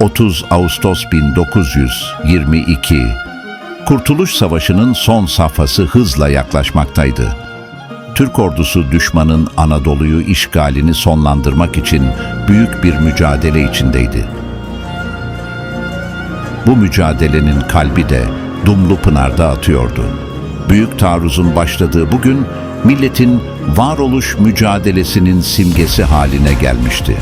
...30 Ağustos 1922... Kurtuluş Savaşı'nın son safhası hızla yaklaşmaktaydı. Türk ordusu düşmanın Anadolu'yu işgalini sonlandırmak için büyük bir mücadele içindeydi. Bu mücadelenin kalbi de Dumlupınar'da atıyordu. Büyük taarruzun başladığı bugün milletin varoluş mücadelesinin simgesi haline gelmişti.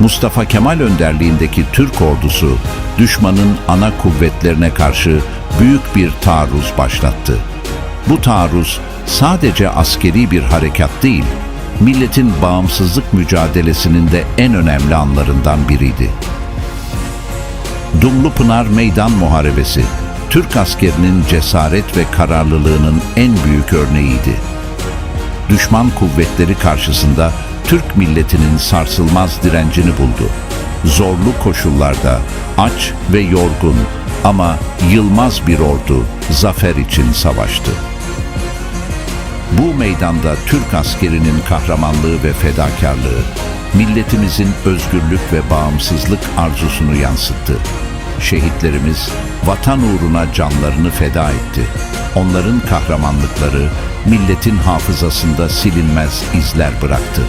Mustafa Kemal önderliğindeki Türk ordusu düşmanın ana kuvvetlerine karşı büyük bir taarruz başlattı. Bu taarruz sadece askeri bir harekat değil, milletin bağımsızlık mücadelesinin de en önemli anlarından biriydi. Dumlupınar Meydan Muharebesi, Türk askerinin cesaret ve kararlılığının en büyük örneğiydi. Düşman kuvvetleri karşısında Türk milletinin sarsılmaz direncini buldu. Zorlu koşullarda aç ve yorgun ama yılmaz bir ordu zafer için savaştı. Bu meydanda Türk askerinin kahramanlığı ve fedakarlığı, milletimizin özgürlük ve bağımsızlık arzusunu yansıttı. Şehitlerimiz vatan uğruna canlarını feda etti. Onların kahramanlıkları milletin hafızasında silinmez izler bıraktı.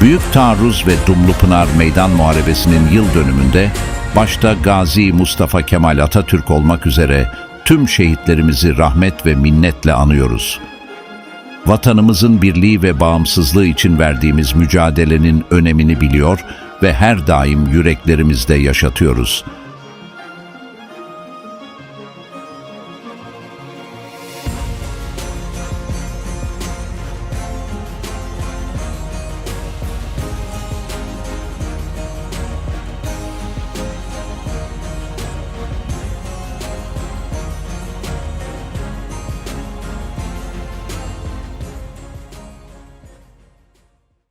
Büyük Taarruz ve Dumlupınar Meydan Muharebesi'nin yıl dönümünde başta Gazi Mustafa Kemal Atatürk olmak üzere tüm şehitlerimizi rahmet ve minnetle anıyoruz. Vatanımızın birliği ve bağımsızlığı için verdiğimiz mücadelenin önemini biliyor ve her daim yüreklerimizde yaşatıyoruz.